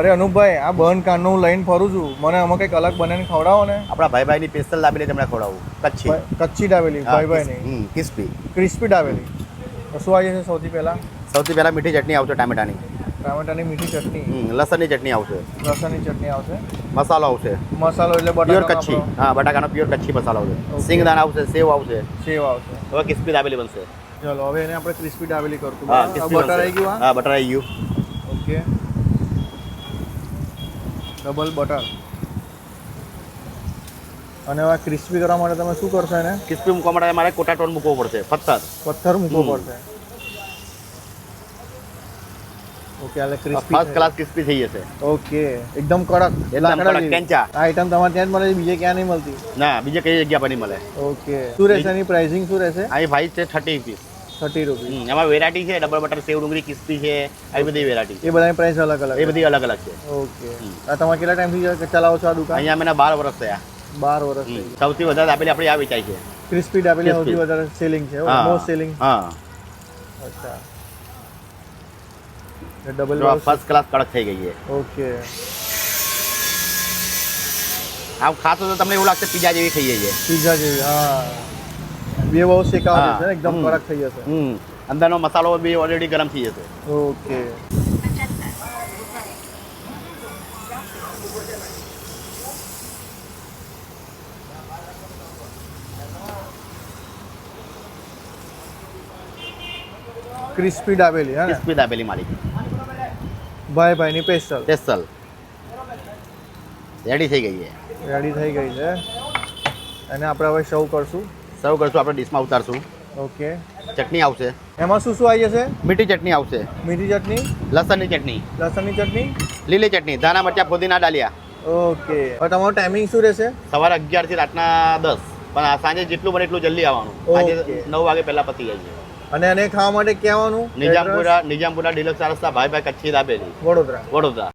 અરે અનુપભાઈ આ બંધ કાનનું લઈને ફરું છું. મને આમાં કંઈક અલગ બનાવીને ખવડાવો ને. આપણા ભાઈ ભાઈની સ્પેશિયલ દાબેલી તમને ખવડાવું. કચ્છી. કચ્છી ડાબેલી ભાઈ ભાઈની ક્રિસ્પી ક્રિસ્પી ડાબેલી તો શું આવી જશે સૌથી પહેલાં? સૌથી પહેલાં મીઠી ચટણી આવશે ટામેટાની. ટામેટાની મીઠી ચટણી. હમ, લસણની ચટણી આવશે. લસણની ચટણી આવશે. મસાલો આવશે. મસાલો એટલે પ્યોર કચ્છી. હા બટાકાનો પ્યોર કચ્છી મસાલો આવશે. સિંગદાણા આવશે સેવ આવશે. સેવ આવશે. હવે ક્રિસ્પી દાબેલી બનશે. ચલો હવે એને આપણે ક્રિસ્પી ડાબેલી કરતું બટર આવી ગયું હા? બટર આવી ગયું. Okay double butter. અને હવે ક્રિસ્પી કરવા માટે તમે શું કરશો એને? ક્રિસ્પી મૂકવા માટે મારે કોટાટોન મૂકવો પડશે પથ્થર. પથ્થર મૂકવો પડશે. ઓકે એટલે ફર્સ્ટ ક્લાસ ક્રિસ્પી થઈ જશે. ઓકે એકદમ કડક. એકદમ કડક, કેંચા. આ આઈટમ તમારે ત્યાં જ મળે છે બીજે ક્યાં નહીં મળતી. ના બીજે કઈ જગ્યા પર નહીં મળે. ઓકે. શું રહેશે એની પ્રાઇસિંગ શું રહેશે? અહીં ભાઈ છે થર્ટી પીસ થર્ટી રૂપીઝ એમાં વેરાયટી છે ડબલ બટર સેવ ડુંગળી ક્રિસ્પી છે આવી બધી વેરાયટી એ બધાની પ્રાઇસ અલગ અલગ એ બધી અલગ અલગ છે ઓકે. આ તમે કેટલા ટાઈમથી ચલાવો છો આ દુકાન? અહીંયા મને બાર વર્ષ થયા. બાર વર્ષ સૌથી વધારે આપેલી આપણી આ વેચાય છે. ક્રિસ્પી ડાબેલી સૌથી વધારે સેલિંગ છે મોસ્ટ સેલિંગ હા. અચ્છા. ડબલ ફર્સ્ટ ક્લાસ કડક થઈ ગઈ છે. ઓકે આમ ખાતો તો તમને એવું લાગશે પીઝા જેવી જાય છે. પીઝા જેવી હા. બે બહુ શેકાવ હા. એકદમ. કડક થઈ જશે. હમ. અંદરનો મસાલો બી ઓલરેડી ગરમ થઈ જશે. ઓકે. ક્રિસ્પી દાબેલી હા ક્રિસ્પી દાબેલી મારી ભાઈ ભાઈ ની પેસ્ટલ પેસ્ટલ રેડી થઈ ગઈ છે. રેડી થઈ ગઈ છે. અને આપણે હવે સર્વ કરશું. સર્વ કરશું આપણે ડીશમાં ઉતારશું. ઓકે. ચટણી આવશે. એમાં શું શું આવી જશે? મીઠી ચટણી આવશે. મીઠી ચટણી? લસણની ચટણી. લસણની ચટણી? લીલી ચટણી ધાણા મરચા પુદીના ડાલિયા. ઓકે. તમારો ટાઈમિંગ શું રહેશે? સવારે અગિયારથી રાતના દસ. પણ આ સાંજે જેટલું બને એટલું જલ્દી આવવાનું. સાંજે નવ વાગે પહેલા પતી જાય છે. અને એને ખાવા માટે કહેવાનું નિજામપુરા નિજામપુરા ડિલક્સ રસ્તા ભાઈ ભાઈ કચ્છી દાબેલી. વડોદરા. વડોદરા.